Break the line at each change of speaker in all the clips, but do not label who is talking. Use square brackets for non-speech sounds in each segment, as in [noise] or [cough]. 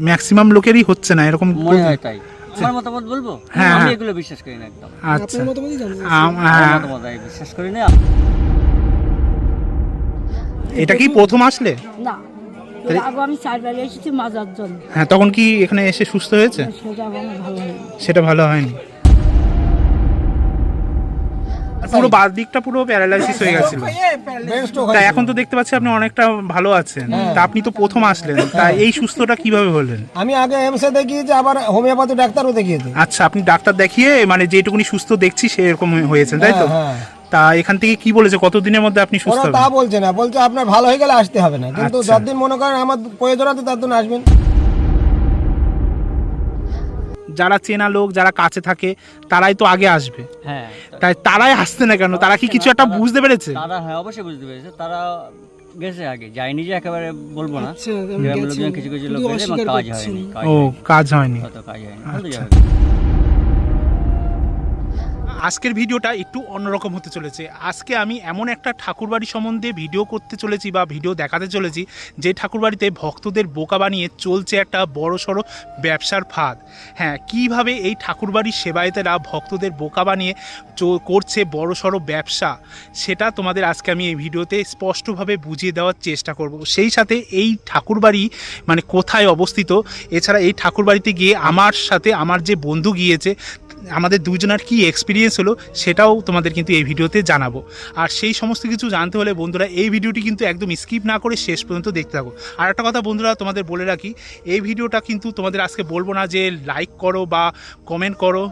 Maximum লোকেরই হচ্ছে না এরকম
মনে হয় তাই। আমার মতামত বলব?
হ্যাঁ,
আমি
হ্যাঁ।
এগুলো বিশ্বাস করি না একদম।
আচ্ছা। হ্যাঁ,
মতামত আমি বিশ্বাস করি না।
এটা কি প্রথম আসলে?
না। আগে আমি চারবার এসেছি মাজার জন্য।
হ্যাঁ তখন কি এখানে এসে সুস্থ হয়েছে?
সেটা ভালো হয়নি।
সেটা ভালো হয়নি। পুরো বাদ দিকটা পুরো প্যারালাইসিস হয়ে গেছিল। তা এখন তো দেখতে পাচ্ছি আপনি অনেকটা ভালো আছেন। তা আপনি তো প্রথম আসলেন। তা এই সুস্থটা কীভাবে হলেন?
আমি আগে এমসে দেখিয়েছি আবার হোমিওপ্যাথি ডাক্তারও দেখিয়েছি
আচ্ছা আপনি ডাক্তার দেখিয়ে মানে যেটুকুনি সুস্থ দেখছি সেরকম হয়েছে তাই তো?
হ্যাঁ, হ্যাঁ।
তা এখান থেকে কি বলেছে? কতদিনের মধ্যে আপনি সুস্থ
ওরা তা বলছে না। বলছে আপনার ভালো হয়ে গেলে আসতে হবে না। কিন্তু
আচ্ছা।
যতদিন মনে করেন আমার প্রয়োজন আছে ততদিন আসবেন।
যারা চেনা লোক যারা কাছে থাকে তারাই তো আগে আসবে।
হ্যাঁ
তাই তারাই আসছে না কেন? তারা কি কিছু একটা বুঝতে পেরেছে?
তারা হ্যাঁ অবশ্যই বুঝতে পেরেছে। তারা গেছে আগে যায়নি যে একেবারে বলব না।
আচ্ছা,
কিছু কিছু লোক কাজ হয়নি
ও কাজ হয়নি।
কাজ হয়নি।
আজকের ভিডিওটা একটু অন্যরকম হতে চলেছে। আজকে আমি এমন একটা ঠাকুরবাড়ি সম্বন্ধে ভিডিও করতে চলেছি বা ভিডিও দেখাতে চলেছি, যে ঠাকুরবাড়িতে ভক্তদের বোকা বানিয়ে চলছে একটা বড় সড়ো ব্যবসার ফাঁদ। হ্যাঁ কীভাবে এই ঠাকুরবাড়ির সেবায়েতেরা ভক্তদের বোকা বানিয়ে করছে বড় সড়ো ব্যবসা, সেটা তোমাদের আজকে আমি এই ভিডিওতে স্পষ্টভাবে বুঝিয়ে দেওয়ার চেষ্টা করব। সেই সাথে এই ঠাকুরবাড়ি মানে কোথায় অবস্থিত, এছাড়া এই ঠাকুরবাড়িতে গিয়ে আমার সাথে আমার যে বন্ধু গিয়েছে আমাদের দুজনার কি এক্সপিরিয়েন্স হলো সেটাও তোমাদের কিন্তু এই ভিডিওতে জানাব। আর সেই সমস্ত কিছু জানতে হলে বন্ধুরা এই ভিডিওটি কিন্তু একদম স্কিপ না করে শেষ পর্যন্ত দেখতে থাকো। আর একটা কথা বন্ধুরা তোমাদের বলে রাখি, এই ভিডিওটা কিন্তু তোমাদের আজকে বলব না যে লাইক করো বা কমেন্ট করো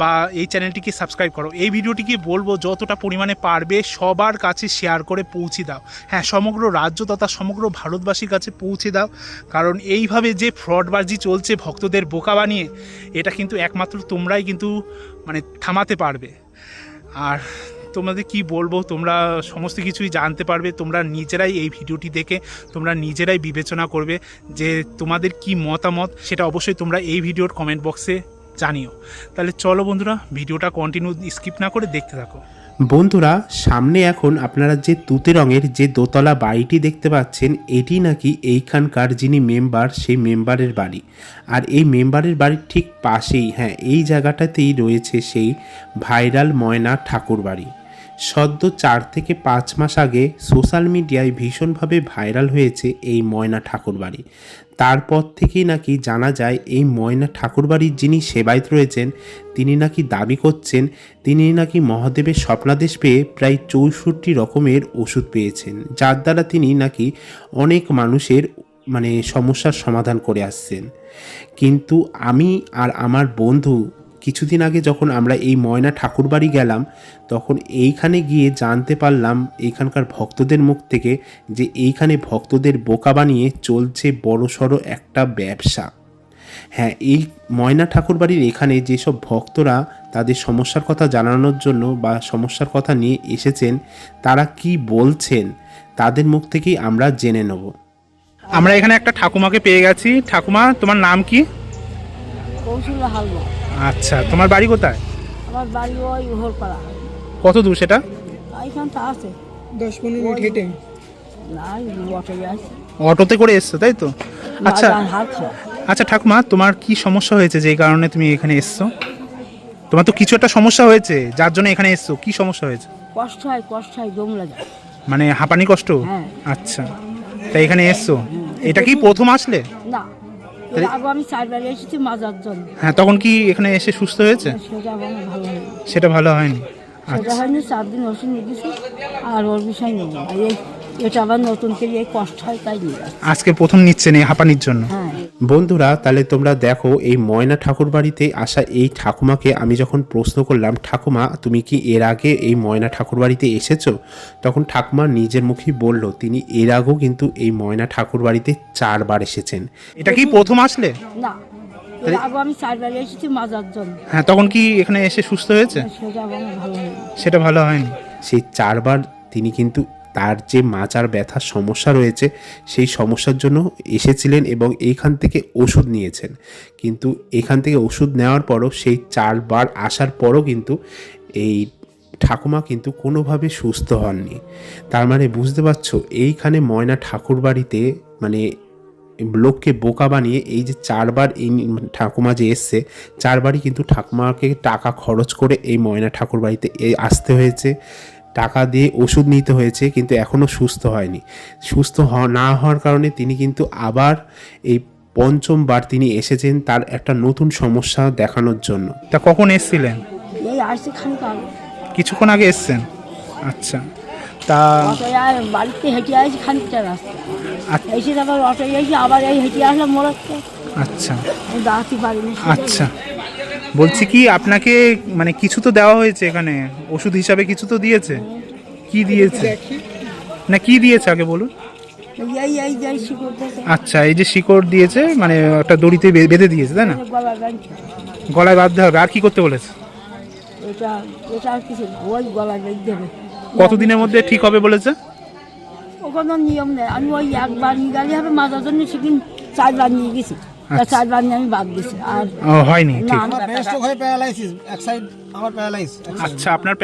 বা এই চ্যানেলটিকে সাবস্ক্রাইব করো। এই ভিডিওটিকে বলব যতটা পরিমাণে পারবে সবার কাছে শেয়ার করে পৌঁছে দাও। হ্যাঁ সমগ্র রাজ্য তথা সমগ্র ভারতবাসীর কাছে পৌঁছে দাও। কারণ এইভাবে যে ফ্রডবাজি চলছে ভক্তদের বোকা বানিয়ে, এটা কিন্তু একমাত্র তোমরাই কিন্তু মানে থামাতে পারবে। আর তোমাদের কি বলব, তোমরা সমস্ত কিছুই জানতে পারবে, তোমরা নিজেরাই এই ভিডিওটি দেখে, তোমরা নিজেরাই বিবেচনা করবে যে তোমাদের কি মতামত, সেটা অবশ্যই তোমরা এই ভিডিওর কমেন্ট বক্সে জানিও। তাহলে চলো বন্ধুরা, ভিডিওটা কন্টিনিউ স্কিপ না করে দেখতে থাকো।
বন্ধুরা, সামনে এখন আপনারা যে তুতে রঙের যে দোতলা বাড়িটি দেখতে পাচ্ছেন, এটি নাকি এইখানকার যিনি মেম্বার, সেই মেম্বারের বাড়ি। আর এই মেম্বারের বাড়ির ঠিক পাশেই হ্যাঁ এই জায়গাটাতেই রয়েছে সেই ভাইরাল ময়না ঠাকুর বাড়ি। সদ্য চার থেকে পাঁচ মাস আগে সোশ্যাল মিডিয়ায় ভীষণভাবে ভাইরাল হয়েছে এই ময়না ঠাকুর বাড়ি। তারপর থেকেই নাকি জানা যায় এই ময়না ঠাকুরবাড়ির যিনি সেবায়ত রয়েছেন, তিনি নাকি দাবি করছেন, তিনি নাকি মহাদেবের স্বপ্নাদেশ পেয়ে প্রায় চৌষট্টি রকমের ওষুধ পেয়েছেন, যার দ্বারা তিনি নাকি অনেক মানুষের মানে সমস্যার সমাধান করে আসছেন। কিন্তু আমি আর আমার বন্ধু কিছুদিন আগে যখন আমরা এই ময়না ঠাকুরবাড়ি গেলাম তখন এইখানে গিয়ে জানতে পারলাম এইখানকার ভক্তদের মুখ থেকে যে এইখানে ভক্তদের বোকা বানিয়ে চলছে বড়সড় একটা ব্যবসা। হ্যাঁ এই ময়না ঠাকুরবাড়ির এখানে যেসব ভক্তরা তাদের সমস্যার কথা জানানোর জন্য বা সমস্যার কথা নিয়ে এসেছেন তারা কি বলছেন তাদের মুখ থেকেই আমরা জেনে নেব।
আমরা এখানে একটা ঠাকুমাকে পেয়ে গেছি। ঠাকুমা তোমার নাম কি?
কৌশল হালুয়া
আচ্ছা তোমার বাড়ি কোথায়?
আমার বাড়ি ওই হোরপাড়া
কত দূর সেটা?
এইখানটা আছে।
দশ পনেরো মিনিট হেঁটে।
না
অটোতে করে এসছো তাই তো? আচ্ছা। আচ্ছা ঠাকুমা তোমার কি সমস্যা হয়েছে যে কারণে তুমি এখানে এসছো? তোমার তো কিছু একটা সমস্যা হয়েছে যার জন্য এখানে এসছো। কি সমস্যা হয়েছে?
কষ্ট হয় কষ্ট হয় দমলা যায়।
মানে হাঁপানি কষ্ট?
হ্যাঁ।
আচ্ছা। তাই এখানে এসছো? এটা কি প্রথম আসলে?
না। আগে আমি চারবার এসেছি মাজার জন্য।
হ্যাঁ তখন কি এখানে এসে সুস্থ হয়েছে?
সেটা আমার ভালো হয়নি।
সেটা ভালো হয়নি।
সেটা
আচ্ছা।
হয়নি চার দিন ওষুধ নিয়ে গেছি আর ওর বিষয় নেব না এই এটা আবার নতুন করে এই কষ্ট হয় তাই
আজকে প্রথম নিচ্ছেন এই হাঁপানির জন্য।
হ্যাঁ।
বন্ধুরা তাহলে তোমরা দেখো এই ময়না ঠাকুর বাড়িতে আসা এই ঠাকুমাকে আমি যখন প্রশ্ন করলাম ঠাকুমা তুমি কি এর আগে এই ময়না ঠাকুর বাড়িতে এসেছ? তখন ঠাকুমা নিজের মুখেই বলল তিনি এর আগেও কিন্তু এই ময়না ঠাকুর বাড়িতে চারবার এসেছেন।
এটা কি প্রথম আসলে?
না। আমি চারবার এসেছি মাজার জন্য।
হ্যাঁ তখন কি এখানে এসে সুস্থ হয়েছে?
সেটা ভালো হয়নি।
সেটা ভালো হয়নি।
সেই চারবার তিনি কিন্তু তার যে মাজার ব্যথার সমস্যা রয়েছে, সেই সমস্যার জন্য এসেছিলেন এবং এইখান থেকে ওষুধ নিয়েছেন। কিন্তু এখান থেকে ওষুধ নেওয়ার পরও সেই চারবার আসার পরও কিন্তু এই ঠাকুমা কিন্তু কোনোভাবে সুস্থ হননি। তার মানে বুঝতে পারছ, এইখানে ময়না ঠাকুর বাড়িতে মানে লোককে বোকা বানিয়ে এই যে চারবার এই ঠাকুমা যে এসছে, চারবারই কিন্তু ঠাকুমাকে টাকা খরচ করে এই ময়না ঠাকুর বাড়িতে আসতে হয়েছে। টাকা দিয়ে ওষুধ নিতে হয়েছে কিন্তু এখনও সুস্থ হয়নি। সুস্থ না হওয়ার কারণে তিনি কিন্তু আবার এই পঞ্চমবার তিনি এসেছেন তার একটা নতুন সমস্যা দেখানোর জন্য।
তা কখন এসছিলেন? কিছুক্ষণ আগে এসছেন? আচ্ছা। তা
অটোয় আর বাড়িতে হেঁটে আসছি খানিকটা রাস্তা।
আচ্ছা।
এসে তারপর অটোয় এসে আবার এই হেঁটে আসলাম মোড়াতে
আচ্ছা।
দাঁড়াতে পারিনি।
আচ্ছা। বলছি কি, আপনাকে মানে কিছু তো দেওয়া হয়েছে এখানে। ওষুধ হিসাবে কিছু তো দিয়েছে? কি দিয়েছে? না, কি দিয়েছে আগে বলুন? আচ্ছা এই যে শিকড় দিয়েছে মানে একটা দড়িতে বেঁধে দিয়েছে, তাই না? গলায় বাঁধতে হবে। আর কি করতে বলেছে? কতদিনের মধ্যে ঠিক হবে বলেছে?
ওখানে নিয়ম নেই। আমি ওই একবার নিয়ে গেলে হবে মাথার জন্য সেদিন চারবার নিয়ে গেছি। তা
আচ্ছা।
চারবার নিয়ে আমি বাদ দিছি আর
ও হয়নি
না
ঠিক।
আমার হয়ে প্যারালাইসিস এক সাইড আমার প্যারালাইসিস
আচ্ছা আপনার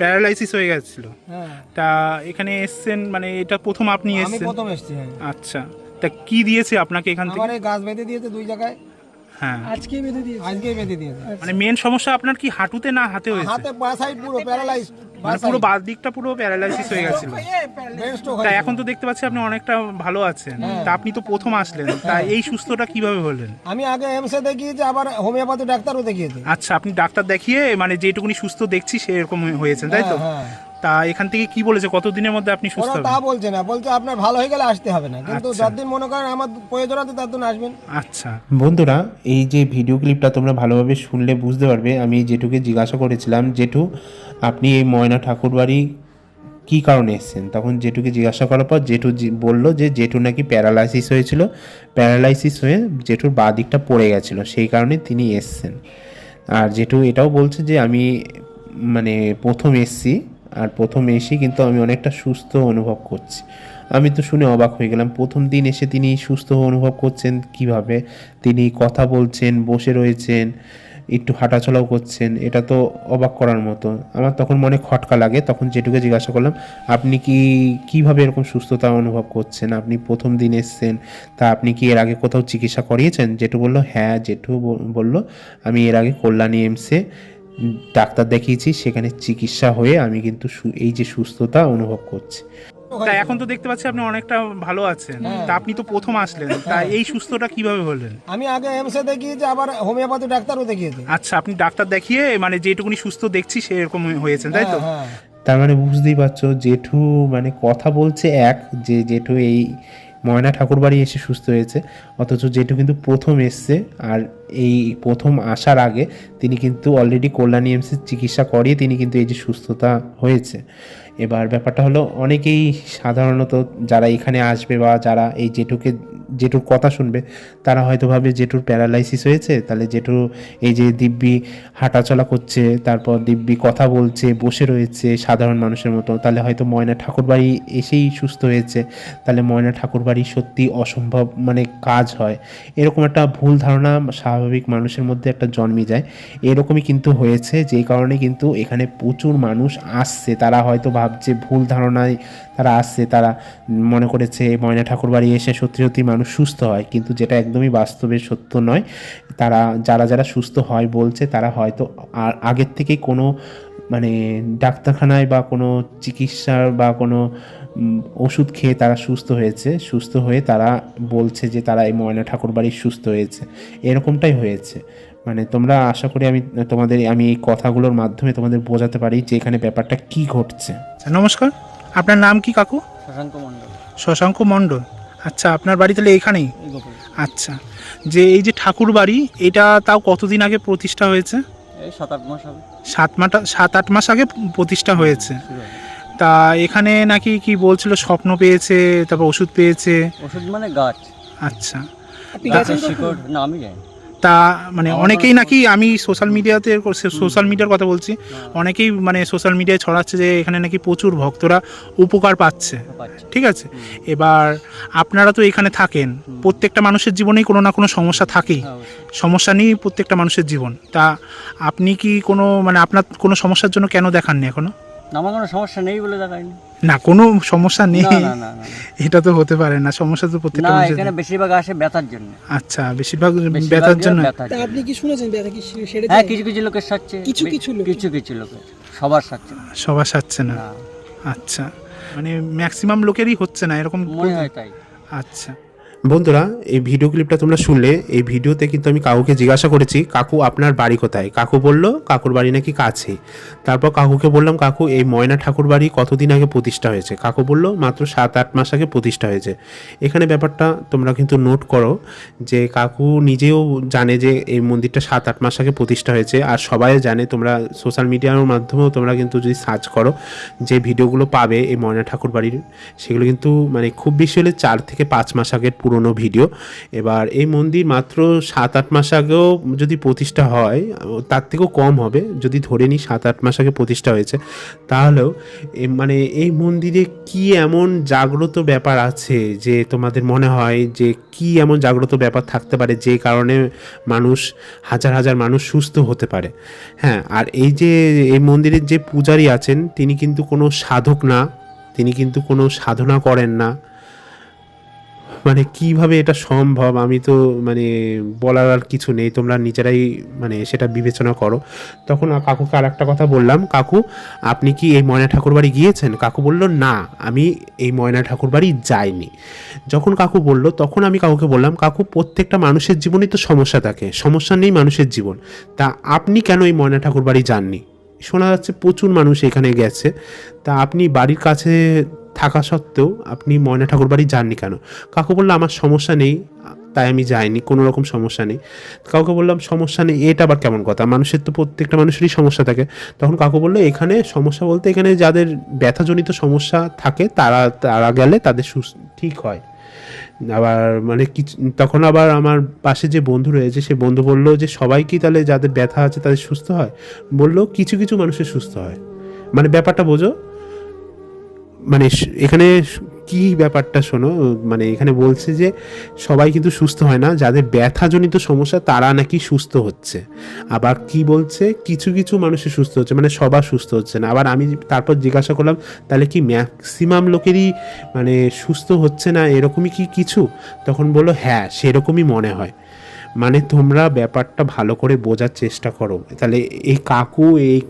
প্যারালাইসিস হয়ে গেছিল।
হ্যাঁ।
তা এখানে এসছেন মানে এটা প্রথম আপনি
আমি প্রথম এসেছি হ্যাঁ।
আচ্ছা তা কি দিয়েছে আপনাকে এখান থেকে?
গাছ বেঁধে দিয়েছে দুই জায়গায়।
হ্যাঁ।
আজকেই বেঁধে দিয়েছে। আজকেই বেঁধে দিয়েছে।
মানে মেন সমস্যা আপনার কি হাঁটুতে না হাতে হয়েছে?
হাতে বা সাইড পুরো প্যারালাইজ
মানে পুরো দিকটা পুরো প্যারালাইসিস হয়ে গেছিল। তা এখন তো দেখতে পাচ্ছি আপনি অনেকটা ভালো আছেন। তা আপনি তো প্রথম আসলেন। তা এই সুস্থটা কীভাবে হলেন?
আমি আগে এমসে দেখিয়েছি আবার হোমিওপ্যাথি ডাক্তারও দেখিয়েছি।
আচ্ছা আপনি ডাক্তার দেখিয়ে মানে যেটুকুনি সুস্থ দেখছি সেরকম হয়েছেন তাই তো?
হ্যাঁ, হ্যাঁ।
তা এখান থেকে কি বলেছে? কতদিনের মধ্যে আপনি সুস্থ
ওরা তা
হবেন
বলছে না। বলছে আপনার ভালো হয়ে গেলে আসতে হবে না। কিন্তু
আচ্ছা।
যতদিন মনে করেন আমার প্রয়োজন আছে ততদিন আসবেন।
আচ্ছা।
বন্ধুরা এই যে ভিডিও ক্লিপটা তোমরা ভালোভাবে শুনলে বুঝতে পারবে আমি জেঠুকে জিজ্ঞাসা করেছিলাম জেঠু আপনি এই ময়না ঠাকুর বাড়ি কী কারণে এসেছেন? তখন জেঠুকে জিজ্ঞাসা করার পর জেঠু বলল যে জেঠু নাকি প্যারালাইসিস হয়েছিল। প্যারালাইসিস হয়ে জেঠুর বাঁ দিকটা পড়ে গেছিল সেই কারণে তিনি এসছেন। আর জেঠু এটাও বলছে যে আমি মানে প্রথম এসছি। আর প্রথম এসেই কিন্তু আমি অনেকটা সুস্থ অনুভব করছি। আমি তো শুনে অবাক হয়ে গেলাম, প্রথম দিন এসে তিনি সুস্থ অনুভব করছেন কীভাবে? তিনি কথা বলছেন, বসে রয়েছেন, একটু হাঁটাচলাও করছেন, এটা তো অবাক করার মতো। আমার তখন মনে খটকা লাগে, তখন যেটুকু জিজ্ঞাসা করলাম, আপনি কি, কীভাবে এরকম সুস্থতা অনুভব করছেন? আপনি প্রথম দিন এসছেন, তা আপনি কি এর আগে কোথাও চিকিৎসা করিয়েছেন? জেঠু বলল হ্যাঁ জেঠু বলল, আমি এর আগে কল্যাণী এমসে ডাক্তার দেখিয়েছি সেখানে চিকিৎসা হয়ে আমি কিন্তু সু- এই যে সুস্থতা অনুভব করছি।
তা এখন তো দেখতে পাচ্ছি আপনি অনেকটা ভালো আছেন।
হ্যাঁ।
তা আপনি তো প্রথম আসলেন। তা এই সুস্থটা কীভাবে হলেন?
আমি আগে এমসে দেখিয়েছি আবার হোমিওপ্যাথি ডাক্তারও দেখিয়েছি।
আচ্ছা আপনি ডাক্তার দেখিয়ে মানে যেটুকুনি সুস্থ দেখছি সেরকম হয়েছেন তাই তো?
হ্যাঁ, হ্যাঁ।
তার মানে বুঝতেই পারছ জেঠু মানে কথা বলছে এক যে জেঠু এই ময়না ঠাকুর বাড়ি এসে সুস্থ হয়েছে, অথচ জেঠু কিন্তু প্রথম এসছে আর এই প্রথম আসার আগে তিনি কিন্তু অলরেডি কল্যাণী এমসির চিকিৎসা করিয়ে তিনি কিন্তু এই যে সুস্থতা হয়েছে। এবার ব্যাপারটা হলো অনেকেই সাধারণত যারা এখানে আসবে বা যারা এই জেঠুকে, জেঠুর কথা শুনবে, তারা হয়তো ভাবে জেঠুর প্যারালাইসিস হয়েছে। তাহলে জেঠু এই যে দিব্যি হাঁটাচলা করছে, তারপর দিব্যি কথা বলছে, বসে রয়েছে সাধারণ মানুষের মতো, তাহলে হয়তো ময়না ঠাকুরবাড়ি এসেই সুস্থ হয়েছে। তাহলে ময়না ঠাকুরবাড়ি সত্যি অসম্ভব মানে কাজ হয়। এরকম একটা ভুল ধারণা স্বাভাবিক মানুষের মধ্যে একটা জন্মে যায়। এরকমই কিন্তু হয়েছে, যেই কারণে কিন্তু এখানে প্রচুর মানুষ আসছে। তারা হয়তো ভাবছে, ভুল ধারণায় তারা আসছে, তারা মনে করেছে, ময়না ঠাকুরবাড়ি এসে সত্যি সত্যি মানুষ সুস্থ হয়। কিন্তু যেটা একদমই বাস্তবে সত্য নয়, তারা, যারা যারা সুস্থ হয় বলছে, তারা হয়তো আর আগের থেকেই কোনো মানে ডাক্তারখানায় বা কোনো চিকিৎসার বা কোনো ওষুধ খেয়ে তারা সুস্থ হয়েছে। সুস্থ হয়ে তারা বলছে যে তারা এই ময়না ঠাকুর ঠাকুরবাড়ি সুস্থ হয়েছে। এরকমটাই হয়েছে। মানে তোমরা আশা করি আমি তোমাদের আমি এই কথাগুলোর মাধ্যমে তোমাদের বোঝাতে পারি যে এখানে ব্যাপারটা কি ঘটছে।
আচ্ছা, নমস্কার। আপনার নাম কি কাকু?
শশাঙ্ক মণ্ডল।
শশাঙ্ক মণ্ডল। আচ্ছা আপনার বাড়ি তাহলে এখানেই? আচ্ছা। যে এই যে ঠাকুর বাড়ি এটা তাও কতদিন আগে প্রতিষ্ঠা হয়েছে?
এই সাত আট মাস হবে
সাত মাটা সাত আট মাস আগে প্রতিষ্ঠা হয়েছে। তা এখানে নাকি কি বলছিল স্বপ্ন পেয়েছে তারপর ওষুধ পেয়েছে?
ওষুধ মানে গাছ।
আচ্ছা।
শিকড় না আমি যাই
তা মানে অনেকেই নাকি আমি সোশ্যাল মিডিয়াতে সোশ্যাল মিডিয়ার কথা বলছি। অনেকেই মানে সোশ্যাল মিডিয়ায় ছড়াচ্ছে যে এখানে নাকি প্রচুর ভক্তরা উপকার পাচ্ছে। ঠিক আছে? এবার আপনারা তো এখানে থাকেন। প্রত্যেকটা মানুষের জীবনেই কোনো না কোনো সমস্যা থাকেই।
হ্যাঁ
সমস্যা নিয়েই প্রত্যেকটা মানুষের জীবন। তা আপনি কি কোনো মানে আপনার কোনো সমস্যার জন্য কেন দেখাননি এখনও?
আমার কোনো সমস্যা নেই বলে দেখায়নি
না কোনো সমস্যা নেই।
না না না না, না।
এটা তো হতে পারে না সমস্যা তো প্রত্যেকটা
না
মানুষের
এখানে বেশিরভাগ আসে ব্যথার জন্য।
আচ্ছা বেশিরভাগ ব্যথার জন্য
আপনি কি শুনেছেন ব্যথা কি সেরে
হ্যাঁ কিছু কিছু লোকের সাচ্ছে
কিছু কিছু লোকের?
কিছু কিছু লোকের। সবার সাচ্ছে
সবার সাচ্ছে না?
না।
আচ্ছা। মানে ম্যাক্সিমাম লোকেরই হচ্ছে না এরকম
মনে হয় তাই।
আচ্ছা।
বন্ধুরা, এই ভিডিও ক্লিপটা তোমরা শুনলে, এই ভিডিওতে কিন্তু আমি কাকুকে জিজ্ঞাসা করেছি, কাকু, আপনার বাড়ি কোথায়? কাকু বলল, কাকুর বাড়ি নাকি কাছে। তারপর কাকুকে বললাম, কাকু, এই ময়না ঠাকুর বাড়ি কতদিন আগে প্রতিষ্ঠা হয়েছে? কাকু বলল, মাত্র সাত, আট মাস আগে প্রতিষ্ঠা হয়েছে। এখানে ব্যাপারটা তোমরা কিন্তু নোট করো যে কাকু নিজেও জানে যে এই মন্দিরটা সাত, আট মাস আগে প্রতিষ্ঠা হয়েছে। আর সবাই জানে, তোমরা সোশ্যাল মিডিয়ার মাধ্যমেও তোমরা কিন্তু যদি সার্চ করো, যে ভিডিওগুলো পাবে এই ময়না ঠাকুর বাড়ির, সেগুলো কিন্তু মানে খুব বেশি হলে চার থেকে পাঁচ মাস আগের পুরনো ভিডিও। এবার এই মন্দির মাত্র সাত আট মাস আগেও যদি প্রতিষ্ঠা হয়, তার থেকেও কম হবে। যদি ধরে নিই সাত আট মাস আগে প্রতিষ্ঠা হয়েছে, তাহলেও মানে এই মন্দিরে কি এমন জাগ্রত ব্যাপার আছে যে তোমাদের মনে হয় যে কি এমন জাগ্রত ব্যাপার থাকতে পারে যে কারণে মানুষ, হাজার হাজার মানুষ সুস্থ হতে পারে? হ্যাঁ আর এই যে এই মন্দিরের যে পূজারী আছেন, তিনি কিন্তু কোনো সাধক না। তিনি কিন্তু কোনো সাধনা করেন না। মানে কীভাবে এটা সম্ভব? আমি তো মানে বলার আর কিছু নেই। তোমরা নিজেরাই মানে সেটা বিবেচনা করো। তখন কাকুকে আর একটা কথা বললাম। কাকু, আপনি কি এই ময়না ঠাকুর বাড়ি গিয়েছেন? কাকু বলল, না, আমি এই ময়না ঠাকুর বাড়ি যাইনি। যখন কাকু বলল, তখন আমি কাকুকে বললাম, কাকু, প্রত্যেকটা মানুষের জীবনেই তো সমস্যা থাকে। সমস্যা নেই মানুষের জীবন। তা আপনি কেন এই ময়না ঠাকুর বাড়ি যাননি? শোনা যাচ্ছে প্রচুর মানুষ এখানে গেছে। তা আপনি বাড়ির কাছে থাকা সত্ত্বেও আপনি ময়না ঠাকুর বাড়ি যাননি কেন? কাকু বলল আমার সমস্যা নেই, তাই আমি যাইনি, কোনো রকম সমস্যা নেই। কাউকে বললাম সমস্যা নেই, এটা আবার কেমন কথা? মানুষের তো প্রত্যেকটা মানুষেরই সমস্যা থাকে। তখন কাকু বলল, এখানে সমস্যা বলতে এখানে যাদের ব্যথাজনিত সমস্যা থাকে, তারা তারা গেলে তাদের সুস- ঠিক হয়। আবার মানে কিছু তখন আবার আমার পাশে যে বন্ধু রয়েছে, সে বন্ধু বলল যে, সবাই কি তাহলে যাদের ব্যথা আছে তাদের সুস্থ হয়? বলল, কিছু কিছু মানুষের সুস্থ হয়। মানে ব্যাপারটা বোঝো মানে এখানে কি ব্যাপারটা শোনো? মানে এখানে বলছে যে সবাই কিন্তু সুস্থ হয় না, যাদের ব্যথাজনিত সমস্যা তারা নাকি সুস্থ হচ্ছে। আবার কি বলছে? কিছু কিছু মানুষের সুস্থ হচ্ছে মানে সবার সুস্থ হচ্ছে না। আবার আমি তারপর জিজ্ঞাসা করলাম, তাহলে কি ম্যাক্সিমাম লোকেরই মানে সুস্থ হচ্ছে না এরকমই কি কিছু? তখন বলল হ্যাঁ সেরকমই মনে হয়। মানে তোমরা ব্যাপারটা ভালো করে বোঝার চেষ্টা করো। তাহলে এই কাকু, এই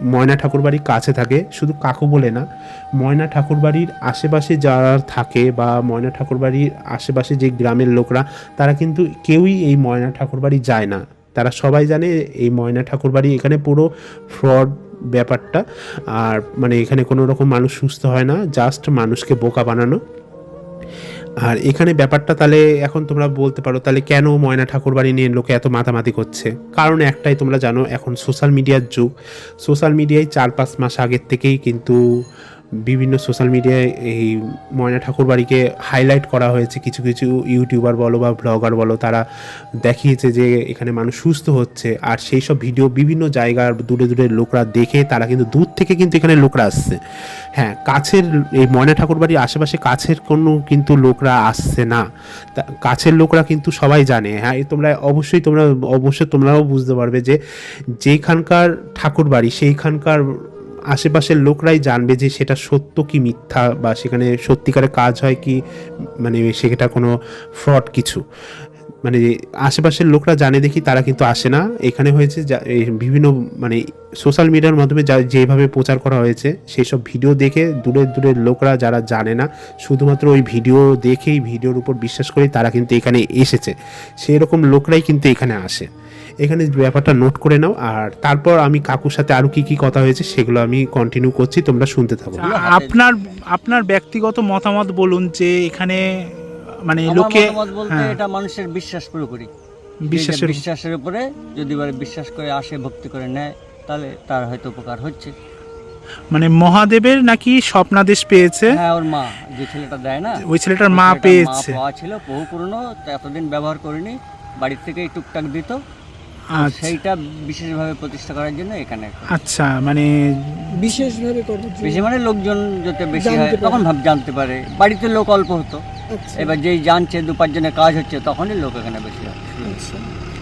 ময়না ঠাকুরবাড়ির কাছে থাকে, শুধু কাকু বলে না, ময়না ঠাকুরবাড়ির আশেপাশে যারা থাকে বা ময়না ঠাকুরবাড়ির আশেপাশে যে গ্রামের লোকরা, তারা কিন্তু কেউই এই ময়না ঠাকুরবাড়ি যায় না। তারা সবাই জানে এই ময়না ঠাকুরবাড়ি এখানে পুরো ফ্রড ব্যাপারটা, আর মানে এখানে কোনো রকম মানুষ সুস্থ হয় না, জাস্ট মানুষকে বোকা বানানো। আর এখানে ব্যাপারটা তাহলে এখন তোমরা বলতে পারো, তাহলে কেন ময়না ঠাকুর বাড়ি নিয়ে লোকে এত মাতামাতি করছে? কারণ একটাই তোমরা জানো, এখন সোশ্যাল মিডিয়ার যুগ। সোশ্যাল মিডিয়ায় চার পাঁচ মাস আগের থেকেই কিন্তু বিভিন্ন সোশ্যাল মিডিয়ায় এই ময়না ঠাকুরবাড়িকে হাইলাইট করা হয়েছে। কিছু কিছু ইউটিউবার বলো বা ব্লগার বলো, তারা দেখিয়েছে যে এখানে মানুষ সুস্থ হচ্ছে। আর সেই সব ভিডিও বিভিন্ন জায়গার দূরে দূরে লোকরা দেখে তারা কিন্তু দূর থেকে কিন্তু এখানে লোকরা আসছে। হ্যাঁ কাছের এই ময়না ঠাকুরবাড়ির আশেপাশে কাছের কোনো কিন্তু লোকরা আসছে না। কাছের লোকরা কিন্তু সবাই জানে। হ্যাঁ তোমরা অবশ্যই তোমরা, অবশ্যই তোমরাও বুঝতে পারবে যে যেখানকার ঠাকুরবাড়ি, সেইখানকার আশেপাশের লোকরাই জানবে যে সেটা সত্য কি মিথ্যা বা সেখানে সত্যিকারের কাজ হয় কি মানে সেটা কোনো ফ্রড কিছু। মানে আশেপাশের লোকরা জানে দেখি তারা কিন্তু আসে না। এখানে হয়েছে বিভিন্ন মানে সোশ্যাল মিডিয়ার মাধ্যমে যা, যেভাবে প্রচার করা হয়েছে সেই সব ভিডিও দেখে দূরের দূরের লোকরা যারা জানে না, শুধুমাত্র ওই ভিডিও দেখেই, ভিডিওর উপর বিশ্বাস করেই তারা কিন্তু এখানে এসেছে। সেই রকম লোকরাই কিন্তু এখানে আসে। এখানে ব্যাপারটা নোট করে নাও আর তারপর আমি কাকুর সাথে আরও কি কি কথা হয়েছে সেগুলো আমি কন্টিনিউ করছি তোমরা শুনতে থাকো।
আপনার আপনার ব্যক্তিগত মতামত বলুন যে এখানে মানে লোকে
বলতে
হ্যাঁ,
এটা মানুষের বিশ্বাস পুরো
করি।
বিশ্বাসের বিশ্বাসের উপরে যদি এবারে বিশ্বাস করে আসে ভক্তি করে নেয় তাহলে তার হয়তো উপকার হচ্ছে।
মানে মহাদেবের নাকি স্বপ্নাদেশ পেয়েছে?
হ্যাঁ ওর মা যে ছেলেটা দেয় না
ওই ছেলেটার মা পেয়েছে।
পাওয়া ছিল বহু পুরনো তো এতদিন ব্যবহার করিনি বাড়ির থেকেই টুকটাক দিত। সেইটা বিশেষভাবে প্রতিষ্ঠা করার জন্য এখানে
আচ্ছা মানে
বিশেষভাবে
বেশি মানে লোকজন যাতে বেশি হয় তখন ভাব জানতে পারে। বাড়িতে লোক অল্প হতো।
আচ্ছা।
এবার যেই জানছে দু পাঁচজনের কাজ হচ্ছে তখনই লোক এখানে বেশি হয়।
আচ্ছা।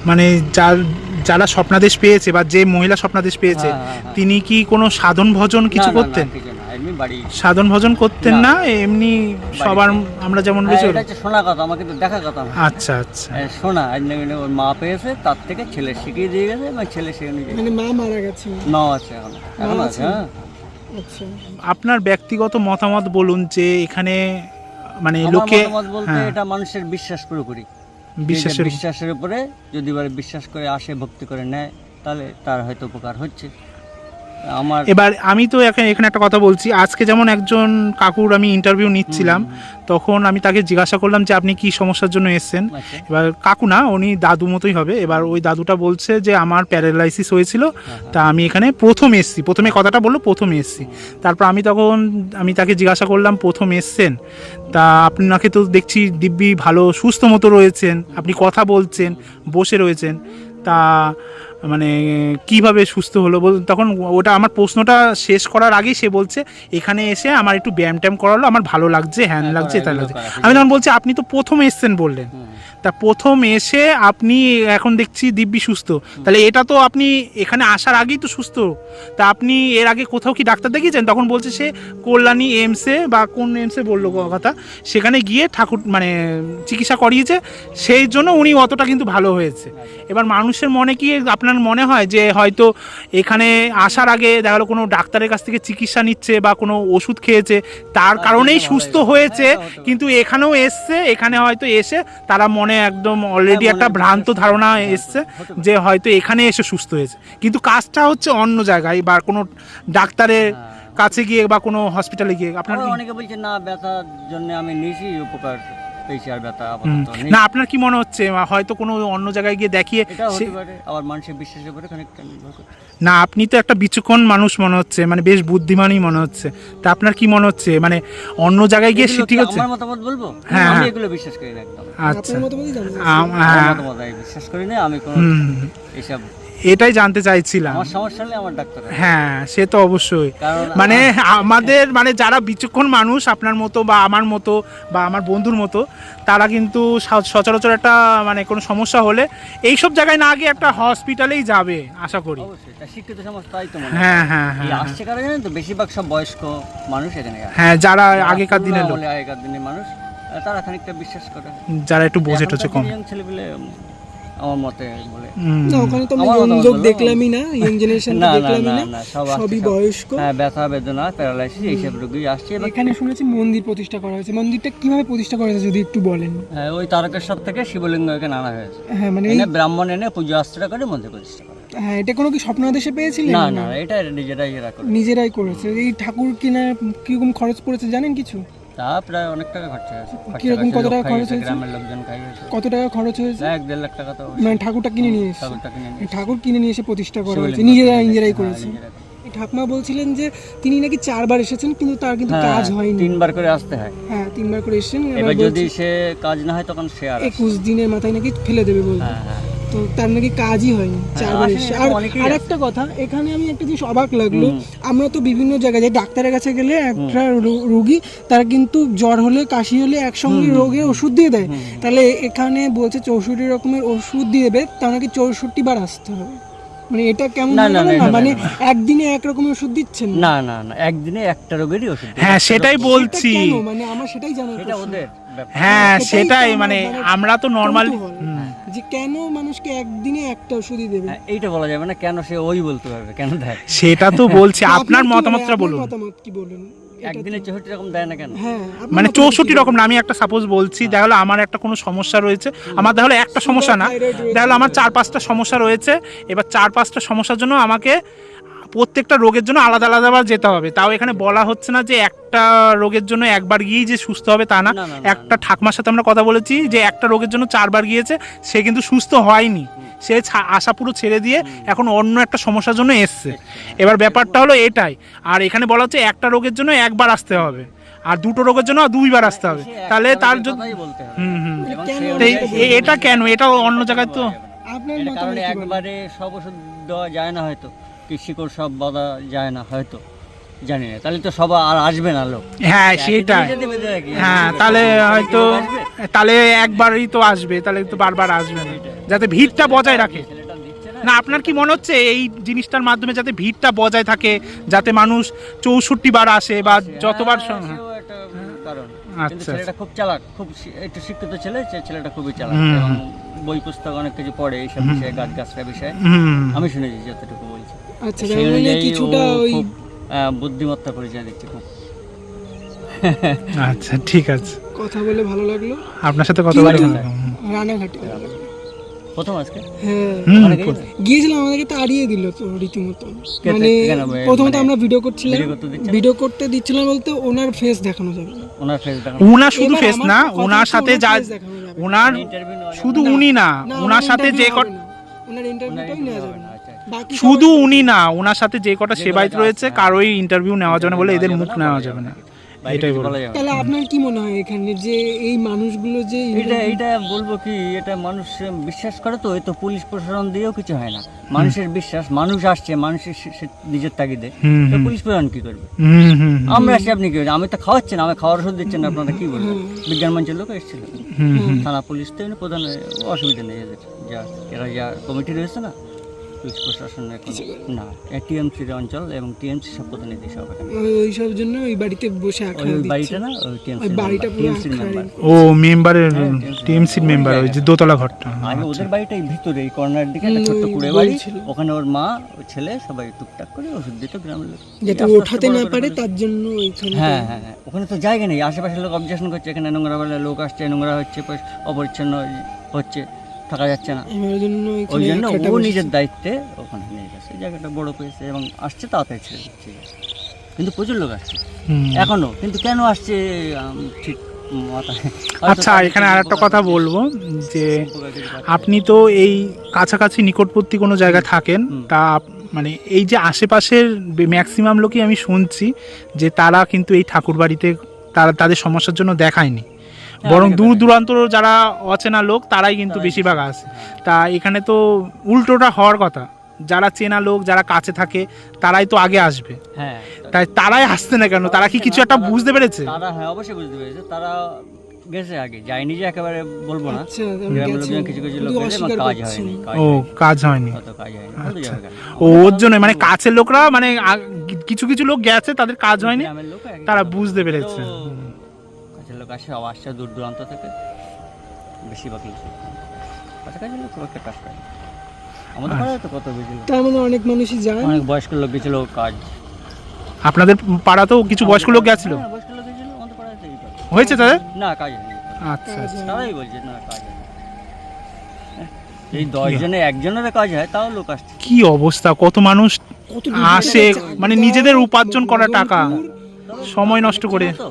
মানে যার যারা স্বপ্নাদেশ পেয়েছে বা যে মহিলা স্বপ্নাদেশ পেয়েছে
হ্যাঁ, হ্যাঁ, হ্যাঁ।
তিনি কি কোনো সাধন ভজন কিছু করতেন?
না, এমনি বাড়ি।
সাধন ভজন করতেন না। এমনি সবার আমরা যেমন
হ্যাঁ,
বেশি
এটা হচ্ছে শোনা কথা আমাকে তো দেখা কথা
আচ্ছা আচ্ছা।
শোনা আজ না ওর মা পেয়েছে তার থেকে ছেলে শিখিয়ে দিয়ে গেছে এবং ছেলে সে অনুযায়ী।
মানে মা মারা গেছে।
নাও আছে এখন এখন আছে? হ্যাঁ।
আচ্ছা।
আপনার ব্যক্তিগত মতামত বলুন যে এখানে মানে লোকে
মতামত বলতে
হ্যাঁ,
এটা মানুষের বিশ্বাস পুরোপুরি
বিশ্বাসের
বিশ্বাসের উপরে যদি এবার বিশ্বাস করে আসে ভক্তি করে নেয় তাহলে তার হয়তো উপকার হচ্ছে। আমার
এবার আমি তো এখানে এখানে একটা কথা বলছি। আজকে যেমন একজন কাকুর আমি ইন্টারভিউ নিচ্ছিলাম তখন আমি তাকে জিজ্ঞাসা করলাম যে আপনি কি সমস্যার জন্য এসেছেন?
আচ্ছা,
এবার কাকু না উনি দাদু মতোই হবে। এবার ওই দাদুটা বলছে যে আমার প্যারালাইসিস হয়েছিল তা আমি এখানে প্রথম এসছি। প্রথমে কথাটা বলল প্রথম এসছি। তারপর আমি তখন আমি তাকে জিজ্ঞাসা করলাম প্রথম এসছেন? তা আপনাকে তো দেখছি দিব্যি ভালো সুস্থ মতো রয়েছেন। আপনি কথা বলছেন বসে রয়েছেন। তা মানে কীভাবে সুস্থ হলো বল তখন ওটা আমার প্রশ্নটা শেষ করার আগেই সে বলছে এখানে এসে আমার একটু ব্যায়াম ট্যাম করালো আমার ভালো লাগছে হ্যান
হ্যাঁ,
লাগছে তাই লাগছে। আমি তখন বলছি আপনি তো প্রথম এসছেন বললেন। তা প্রথম এসে আপনি এখন দেখছি দিব্যি সুস্থ। তাহলে এটা তো আপনি এখানে আসার আগেই তো সুস্থ। তা আপনি এর আগে কোথাও কি ডাক্তার দেখিয়েছেন? তখন বলছে সে কল্যাণী এমসে বা কোন এমসে বলল কথা সেখানে গিয়ে ঠাকুর মানে চিকিৎসা করিয়েছে। সেই জন্য উনি অতটা কিন্তু ভালো হয়েছে। এবার মানুষের মনে কি আপনার মনে হয় যে হয়তো এখানে আসার আগে দেখা গেলো কোনো ডাক্তারের কাছ থেকে চিকিৎসা নিচ্ছে বা কোনো ওষুধ খেয়েছে তার কারণেই সুস্থ হয়েছে
হ্যাঁ।
কিন্তু এখানেও এসছে এখানে হয়তো এসে তারা মনে একদম অলরেডি
হ্যাঁ,
একটা ভ্রান্ত ধারণা
হ্যাঁ,
এসছে যে হয়তো এখানে এসে সুস্থ হয়েছে। কিন্তু কাজটা হচ্ছে অন্য জায়গায় বা কোনো ডাক্তারের
হ্যাঁ।
কাছে গিয়ে বা কোনো হসপিটালে গিয়ে। আপনার
অনেকে বলছে না ব্যথার জন্য আমি নিয়েছি উপকার পেয়েছি আর ব্যথা আপাতত নেই।
না আপনার কি মনে হচ্ছে? হয়তো কোনো অন্য জায়গায় গিয়ে দেখিয়ে
এটা হতে পারে আবার মানুষের বিশ্বাসের উপরে খানিকটা নির্ভর করে।
না আপনি তো একটা বিচক্ষণ মানুষ মনে হচ্ছে মানে বেশ বুদ্ধিমানই মনে হচ্ছে। তা আপনার কি মনে হচ্ছে? মানে অন্য জায়গায় গিয়ে ঠিক আছে
আমার মতামত বলব?
হ্যাঁ,
আমি
হ্যাঁ।
এগুলো বিশ্বাস করি না একদম।
আচ্ছা। হ্যাঁ।
মতামত আমি বিশ্বাস করি না আমি কোনো
হুম,
এইসব
এটাই জানতে চাইছিলাম।
আমার সমস্যা হলে আমার ডাক্তার
হ্যাঁ সে তো অবশ্যই। মানে আমাদের মানে যারা বিচক্ষণ মানুষ আপনার মতো বা আমার মতো বা আমার বন্ধুর মতো তারা কিন্তু সচরাচর একটা মানে কোনো সমস্যা হলে এই সব জায়গায় না গিয়ে একটা হসপিটালেই যাবে আশা করি।
শিক্ষিত সমাজ তাই তো হ্যাঁ।
হ্যাঁ হ্যাঁ
আসছে কারণ জানেন তো? বেশিরভাগ সব বয়স্ক মানুষ এখানে
হ্যাঁ যারা আগেকার দিনের লোক।
আগেকার দিনের মানুষ তারা খানিকটা বিশ্বাস করে।
যারা একটু বোঝে টোঝে কম।
ছেলেপেলে আমার মতে বলে।
না ওখানে তো
বলব।
দেখলামই না ইয়ং জেনারেশন [laughs]
না না
দেখলামই
না
সবই বয়স্ক।
হ্যাঁ ব্যথা বেদনা প্যারালাইসিস এইসব রোগী আসছে।
এখানে শুনেছি মন্দির প্রতিষ্ঠা করা হয়েছে। মন্দিরটা কীভাবে প্রতিষ্ঠা করা হয়েছে যদি একটু বলেন?
হ্যাঁ, ওই তারকেশ্বর থেকে শিবলিঙ্গ এখানে আনা হয়েছে।
হ্যাঁ মানে এই-
এনে ব্রাহ্মণ এনে পুজো আস্ত্রা করে মন্দির প্রতিষ্ঠা করে
হ্যাঁ এটা কোনো কি স্বপ্নাদেশে পেয়েছিলেন?
না না এটা নিজেরাই এরা করে
নিজেরাই করেছে। এই ঠাকুর কিনা কীরকম খরচ পড়েছে জানেন কিছু?
তা প্রায় অনেক টাকা খরচা হয়েছে।
কীরকম কত টাকা খরচ হয়েছে?
গ্রামের লোকজন খাইয়েছে।
কত টাকা খরচ হয়েছে?
এক দেড় লাখ টাকা তো
মানে ঠাকুরটা কিনে নিয়ে এসেছে?
ঠাকুরটা কিনে নিয়ে
ঠাকুর কিনে নিয়ে এসে প্রতিষ্ঠা করা হয়েছে
শিবলিঙ্গ
নিজেরাই
কিনে
করেছে।
হ্যাঁ,
ঠাকুমা বলছিলেন যে তিনি নাকি চারবার এসেছেন কিন্তু তার কিন্তু
হ্যাঁ,
কাজ হয়নি।
তিনবার করে আসতে হয়।
হ্যাঁ তিনবার করে এসেছেন
এবার যদি সে কাজ না হয় তখন সে আর।
একুশ দিনের মাথায় নাকি ফেলে দেবে বলতে
হ্যাঁ হ্যাঁ।
তো তার নাকি কাজই হয়নি চারবার
আসে,
আর আর একটা কথা এখানে আমি একটা জিনিস অবাক লাগল আমরা তো বিভিন্ন জায়গায় যাই ডাক্তারের কাছে গেলে একটা রোগী তারা কিন্তু জ্বর হলে কাশি হলে একসঙ্গে রোগের ওষুধ দিয়ে দেয়। তাহলে এখানে বলছে চৌষট্টি রকমের ওষুধ দিয়ে দেবে তার নাকি চৌষট্টি বার আসতে হবে। মানে এটা কেমন
না,
মানে একদিনে এক রকমের ওষুধ দিচ্ছেন
না। না না একদিনে একটা রোগেরই ওষুধ
হ্যাঁ সেটাই বলছি?
মানে আমার সেটাই জানার
এটা ওদের
হ্যাঁ
সেটাই
মানে
মানে
আমরা তো নর্মাল।
যে কেন মানুষকে একদিনে একটা ওষুধই দেবে?
হ্যাঁ, এইটা বলা যাবে না কেন সে ওই বলতে পারবে কেন দেয়?
সেটা তো বলছি আপনার মতামতটা বলুন?
মতামত কি বলুন?
একদিনে চৌষট্টি রকম দেয় না কেন?
হ্যাঁ
মানে চৌষট্টি রকম না আমি একটা সাপোজ বলছি দেখা হলো আমার একটা কোনো সমস্যা রয়েছে। আমার দেখা হলো একটা সমস্যা না
দেখল
দেখা হলো আমার চার পাঁচটা সমস্যা রয়েছে। এবার চার পাঁচটা সমস্যার জন্য আমাকে প্রত্যেকটা রোগের জন্য আলাদা আলাদাবার যেতে হবে। তাও এখানে বলা হচ্ছে না যে একটা রোগের জন্য একবার গিয়েই যে সুস্থ হবে তা না। একটা ঠাকমার সাথে আমরা কথা বলেছি যে একটা রোগের জন্য চারবার গিয়েছে সে কিন্তু সুস্থ হয়নি। সে আশা পুরো ছেড়ে দিয়ে এখন অন্য একটা সমস্যার জন্য এসছে। এবার ব্যাপারটা হলো এটাই। আর এখানে বলা হচ্ছে একটা রোগের জন্য একবার আসতে হবে। আর দুটো রোগের জন্য দুইবার আসতে হবে। তাহলে তার জন্য হুম হুম। এটা কেন? এটা অন্য জায়গায় তো
আপনার?
একবারে সব ওষুধ দেওয়া যায় না হয়তো। শিকড় সব বাঁধা যায় না হয়তো। জানি না। তাহলে তো সব আর আসবে না লোক।
হ্যাঁ সেটাই? হ্যাঁ তাহলে হয়তো তাহলে একবারই তো আসবে তাহলে তো বারবার আসবে না। যাতে ভিড়টা বজায় রাখে।
না।
আপনার কি মনে হচ্ছে এই জিনিসটার মাধ্যমে যাতে ভিড়টা বজায় থাকে যাতে মানুষ চৌষট্টি বার আসে বা যতবার
কারণ।
আচ্ছা,
ছেলেটা খুব চালাক খুব একটু শিক্ষিত ছেলে ছেলেটা খুবই চালাক। বই পুস্তক অনেক কিছু পড়ে এইসব বিষয়ে গাছ গাছরা বিষয়ে। আমি শুনেছি যতটুকু
আচ্ছা
সেই
মানে
অনুযায়ী
কিছুটা ওই
বুদ্ধিমত্তা পরিচয় দিচ্ছে খুব।
আচ্ছা ঠিক আছে।
কথা বলে ভালো লাগল।
আপনার সাথে কথা বলে ভালো
রানাঘাটে।
প্রথম আজকে?
হ্যাঁ? গিয়েছিলাম আমাদেরকে তাড়িয়ে দিল তো রীতিমতো। মানে
মানে-
প্রথমত আমরা ভিডিও করছিলাম।
ভিডিও করতে
দিচ্ছিলাম বলতে ওনার ফেস দেখানো যাবে
ওনার ফেস দেখা
ওনার শুধু ফেস না ওনার সাথে
ওনার
যা
দেখানো।
ওনার শুধু উনি না ওনার সাথে যে।
ওনার ইন্টারভিউটাই নেওয়া যাবে
না,
শুধু উনি না ওনার সাথে যে কটা সেবায়িত রয়েছে কারোই ইন্টারভিউ নেওয়া যাবে না বলে এদের মুখ নেওয়া যাবে না। এটাই।
তাহলে আপনার কি মনে হয় এখানে যে এই মানুষগুলো যে
এটা এটা বলব কি এটা মানুষ বিশ্বাস করে তো পুলিশ প্রশাসন দিয়েও কিছু হয় না। মানুষের বিশ্বাস মানুষ আসছে মানুষের নিজের তাগিদে। তো পুলিশ প্রশাসন কি করবে?
হুম হুম হুম,
আমরা আসছি আপনি কি করবেন? আমি তো খাওয়াচ্ছি না আমি খাওয়ার ওষুধ দিচ্ছেন আপনারা কি বলবেন? বিজ্ঞান মঞ্চের লোক এসেছিল। থানা পুলিশ তো প্রধান অসুবিধা নেই এদের। যা এরা যা কমিটি রয়েছে না পুলিশ প্রশাসন এখন না টিএমসির অঞ্চল এবং টিএমসি সব প্রতিনিধি সব এখানে
ওই সব জন্য ওই বাড়িতে বসে
ওই ওই বাড়িটা না ওই টিএমসি
বাড়িটা
টিএমসির মেম্বার
ও মেম্বারের
হ্যাঁ,
টিএমসির মেম্বার ওই যে দোতলা ঘরটা।
আগে ওদের বাড়িটা এই ভিতরে এই কর্নার দিকে একটা ছোট্ট কুড়ে বাড়ি। ওখানে ওর মা ও ছেলে সবাই টুকটাক করে ওষুধ দিত গ্রামের লোক।
যাতে
আস্তে
ওঠাতে না পারে তার জন্য ওইখানে
হ্যাঁ হ্যাঁ হ্যাঁ ওখানে তো জায়গা নেই। আশেপাশের লোক অবজেকশন করছে এখানে নোংরা বেলা লোক আসছে নোংরা হচ্ছে অপরিচ্ছন্ন হচ্ছে। থাকা যাচ্ছে না।
ওই জন্য
ও নিজের দায়িত্বে ওখানে নিয়ে গেছে। জায়গাটা বড় পেয়েছে এবং আসছে তাড়াতাড়ি ছেড়ে দিচ্ছে। কিন্তু প্রচুর লোক আসছে। এখনও। কিন্তু কেন আসছে ঠিক
আচ্ছা এখানে আর একটা কথা বলব যে। আপনি তো এই কাছাকাছি নিকটবর্তী কোনো জায়গায় থাকেন তা মানে এই যে আশেপাশের ম্যাক্সিমাম লোকই আমি শুনছি যে তারা কিন্তু এই ঠাকুর বাড়িতে তারা তাদের সমস্যার জন্য দেখায়নি। বরং দূর দূরান্ত যারা অচেনা লোক তারাই কিন্তু বেশিরভাগ
বেশি।
আসে তা এখানে তো উল্টোটা হওয়ার কথা। যারা চেনা লোক যারা কাছে থাকে তারাই তো আগে আসবে।
হ্যাঁ।
তাই তারাই আসছে না কেন? তারা কি কিছু একটা বুঝতে পেরেছে?
তারা হ্যাঁ অবশ্যই বুঝতে পেরেছে। তারা গেছে আগে যায়নি যে একেবারে বলব না।
আচ্ছা
কিছু কিছু লোক গেছে কাজ হয়নি
ও কাজ হয়নি।
কেন?
ও ওর জন্য মানে কাছের লোকরা মানে কিছু কিছু লোক গেছে তাদের কাজ হয়নি। তারা বুঝতে পেরেছে।
লোক আসে আসছে দূর দূরান্ত থেকে। বেশিরভাগ লোক কাছাকাছি লোক খুব একটা কাজ করে আমাদের পাড়ায় তো কত বেশি লোক।
তার মানে অনেক মানুষই যায়।
অনেক বয়স্ক লোক গেছিল কাজ।
আপনাদের পাড়াতেও কিছু বয়স্ক লোক গেছিল?
হ্যাঁ, বয়স্ক লোক গেছিল আমাদের পাড়ায় তো এই।
হয়েছে তাদের?
না কাজ হয়নি।
আচ্ছা আচ্ছা।
তারাই বলছে না কাজ এই দশ জনে একজনের কাজ হয় তাও লোক আসছে।
কি অবস্থা কত মানুষ আসে মানে নিজেদের উপার্জন করা টাকা। সময় নষ্ট করে।
তো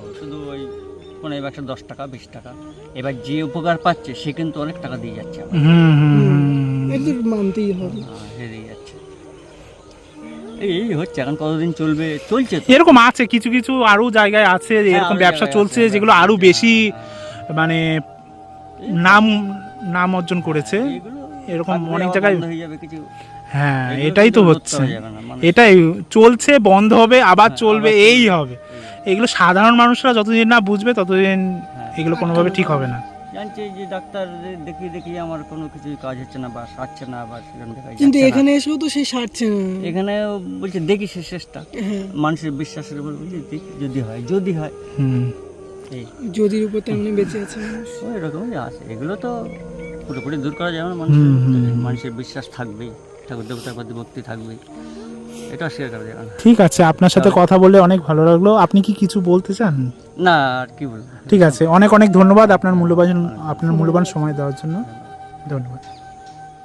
কোনো এবার দশ টাকা বিশ টাকা। এবার যে উপকার পাচ্ছে সে কিন্তু অনেক টাকা দিয়ে যাচ্ছে
মানতেই হবে।
হ্যাঁ, দিয়ে যাচ্ছে। এই এই হচ্ছে এখন কতদিন চলবে? চলছে
এরকম আছে কিছু কিছু আরও জায়গায় আছে এরকম ব্যবসা চলছে যেগুলো
ব্যবসা আরও
বেশি
হ্যাঁ,
মানে নাম নাম অর্জন করেছে।
হ্যাঁ।
এরকম অনেক জায়গায়
বন্ধ হয়ে যাবে কিছু
হ্যাঁ এটাই তো হচ্ছে।
করা যাবে না, মানুষ-
এটাই চলছে বন্ধ হবে আবার
হ্যাঁ,
চলবে এই হবে। এগুলো সাধারণ মানুষরা যতদিন না বুঝবে ততদিন
হ্যাঁ।
এগুলো কোনোভাবে ঠিক হবে না।
জানছে যে ডাক্তার দেখিয়ে দেখিয়ে আমার কোনো কিছু কাজ হচ্ছে না বা সারছে না বা
কিন্তু এখানে এসেও তো সে সারছে। না
এখানে বলছে দেখি সে শেষটা।
হ্যাঁ।
মানুষের বিশ্বাসের উপর বলছি দেখি যদি হয় যদি হয়।
যদির উপর তেমনি বেঁচে আছে
ওই রকমই আছে। এগুলো তো পুরোপুরি দূর করা যাবে না মানুষের। মানুষের বিশ্বাস থাকবেই। ঠাকুর দেবতার প্রতি ভক্তি থাকবেই। এটা শেয়ার করা যাবে না
ঠিক আছে আপনার সাথে কথা বলে অনেক ভালো লাগল। আপনি কি কিছু বলতে চান?
না আর কি বলব?
ঠিক আছে অনেক অনেক ধন্যবাদ আপনার মূল্যবান আপনার মূল্যবান সময় দেওয়ার জন্য। ধন্যবাদ।